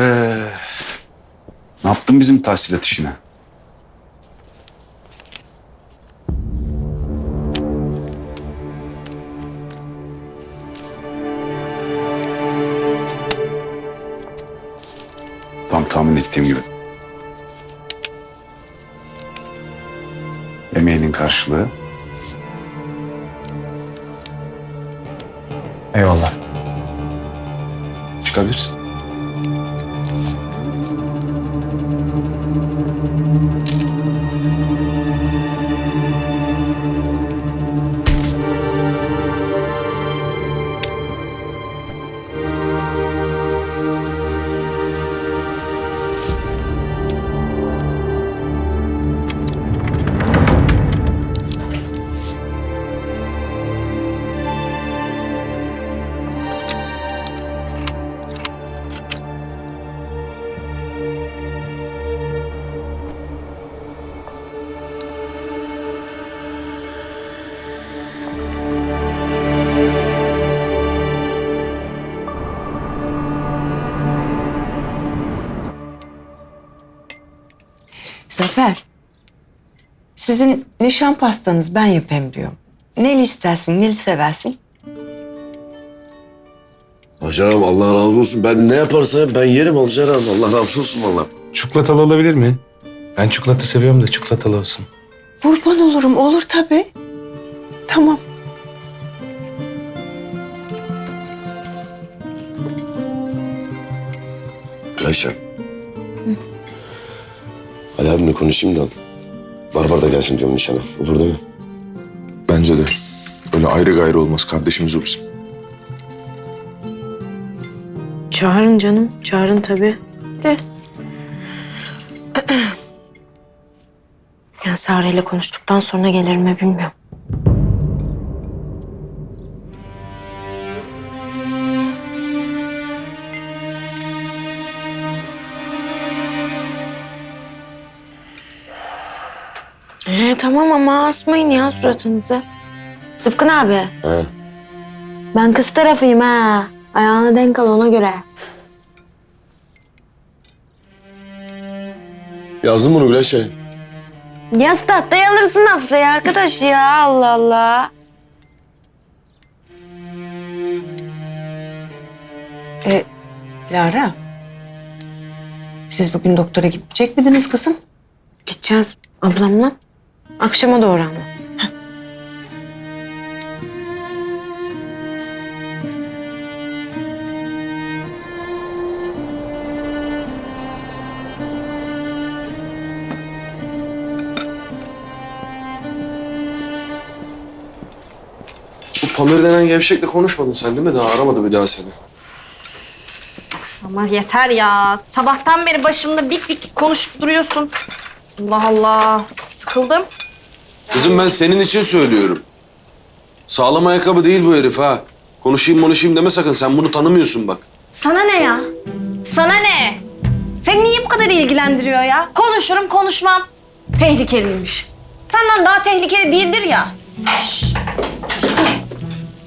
Ee, ne yaptın bizim tahsilat işine? Tam tahmin ettiğim gibi. Emeğinin karşılığı. Eyvallah. Çıkabilirsin. Zafer. Sizin nişan pastanız ben yapayım diyorum. Neli istersin, neli seversin? Hacer Allah razı olsun. Ben ne yaparsam ben yerim Hacer. Allah razı olsun valla. Çikolatalı olabilir mi? Ben çikolata seviyorum da çikolatalı olsun. Kurban olurum, olur tabii. Tamam. Ayşe. Ali abimle konuşayım da. Barbar da gelsin diyorum nişana. Olur değil mi? Bence de. Öyle ayrı gayrı olmaz. Kardeşimiz o bizim. Çağırın canım, çağırın tabii. De. Yani Sare ile konuştuktan sonra gelir mi bilmiyorum. Tamam ama asmayın ya suratınızı. Sıpkın abi, He. ben kız tarafıyım ha. Ayağına denk al ona göre. Yazdım bunu bile şey. Yaz tahtayı alırsın haftaya arkadaş ya Allah Allah. E, Lara. Siz bugün doktora gitmeyecek miydiniz kızım? Gideceğiz ablamla. Akşama doğru ama. Bu Pamir denen gevşekle konuşmadın sen değil mi? Daha aramadı bir daha seni. Ama yeter ya. Sabahtan beri başımda bik bik konuşup duruyorsun. Allah Allah. Sıkıldım. Kızım ben senin için söylüyorum. Sağlam ayakkabı değil bu herif ha. Konuşayım konuşayım deme sakın. Sen bunu tanımıyorsun bak. Sana ne ya? Sana ne? Seni niye bu kadar ilgilendiriyor ya? Konuşurum konuşmam. Tehlikeliymiş. Senden daha tehlikeli değildir ya.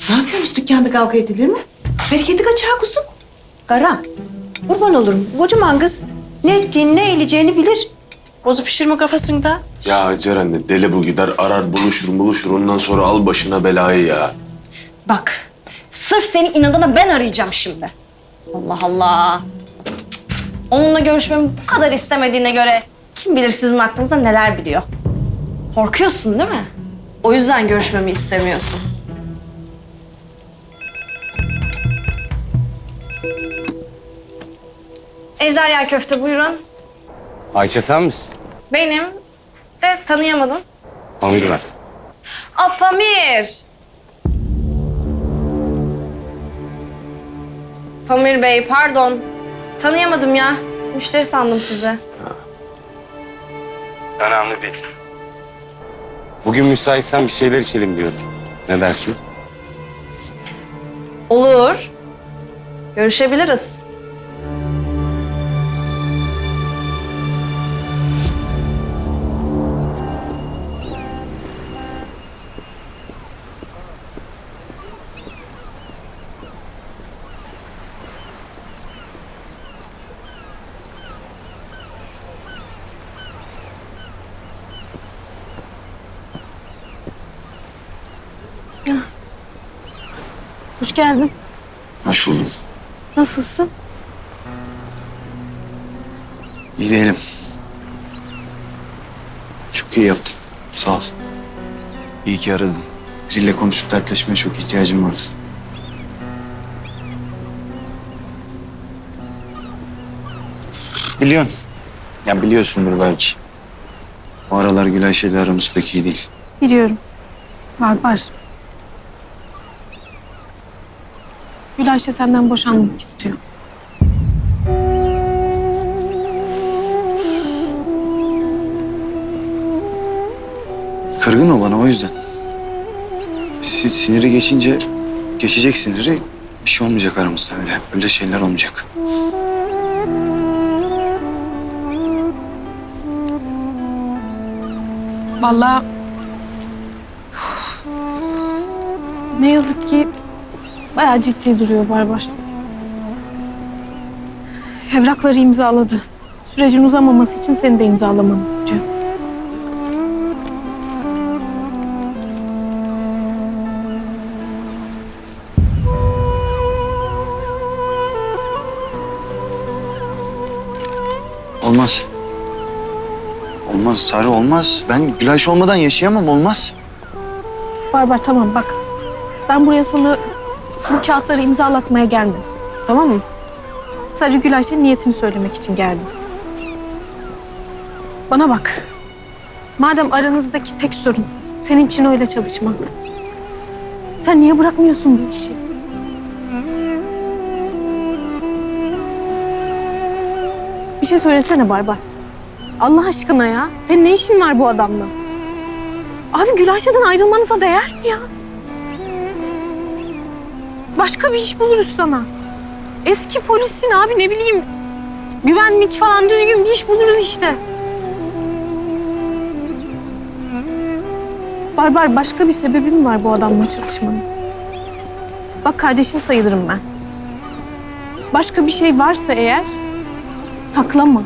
Ne yapıyorsunuz dükkanda kavga edilir mi? Bereketi kaçar kusum. Kara, kurban olurum. Kocaman kız ne ettiğini ne eğileceğini bilir. Bozup pişirme kafasında. Ya Hacer anne deli bu gider arar buluşur buluşur ondan sonra al başına belayı ya. Bak. Sırf senin inadına ben arayacağım şimdi. Allah Allah. Onunla görüşmemi bu kadar istemediğine göre kim bilir sizin aklınızda neler biliyor. Korkuyorsun değil mi? O yüzden görüşmemi istemiyorsun. Ejderha köfte buyurun. Ayça sen misin? Benim de tanıyamadım. Pamir ver. Aa, Pamir. Pamir Bey pardon. Tanıyamadım ya. Müşteri sandım sizi. Önemli değil. Bugün müsaitsen bir şeyler içelim diyorum. Ne dersin? Olur. Görüşebiliriz. Hoş geldin. Hoş buldum. Nasılsın? İyi değilim. Çok iyi yaptın. Sağ ol. İyi ki aradın. Biriyle konuşup dertleşmeye çok ihtiyacım vardı. Biliyorsun. Ya biliyorsundur belki. Bu aralar Gülay şeyle aramız pek iyi değil. Biliyorum. Var var. Gülayşe senden boşanmak istiyor. Kırgın o bana o yüzden. Si- Siniri geçince geçecek siniri bir şey olmayacak aramızda öyle. Öyle şeyler olmayacak. Vallahi ne yazık ki bayağı ciddi duruyor Barbar. Evrakları imzaladı. Sürecin uzamaması için seni de imzalamanı istiyor. Olmaz. Olmaz Sarı olmaz. Ben Gülayş olmadan yaşayamam olmaz. Barbar tamam bak. Ben buraya sana bu kağıtları imzalatmaya gelmedim. Tamam mı? Sadece Gülayşe'nin niyetini söylemek için geldim. Bana bak. Madem aranızdaki tek sorun senin için öyle çalışmak. Sen niye bırakmıyorsun bu işi? Bir şey söylesene Barbar. Allah aşkına ya. Senin ne işin var bu adamla? Abi Gülayşe'den ayrılmanıza değer mi ya? Başka bir iş buluruz sana. Eski polissin abi ne bileyim. Güvenlik falan düzgün bir iş buluruz işte. Barbar başka bir sebebi mi var bu adamla çalışmanın? Bak kardeşin sayılırım ben. Başka bir şey varsa eğer saklama.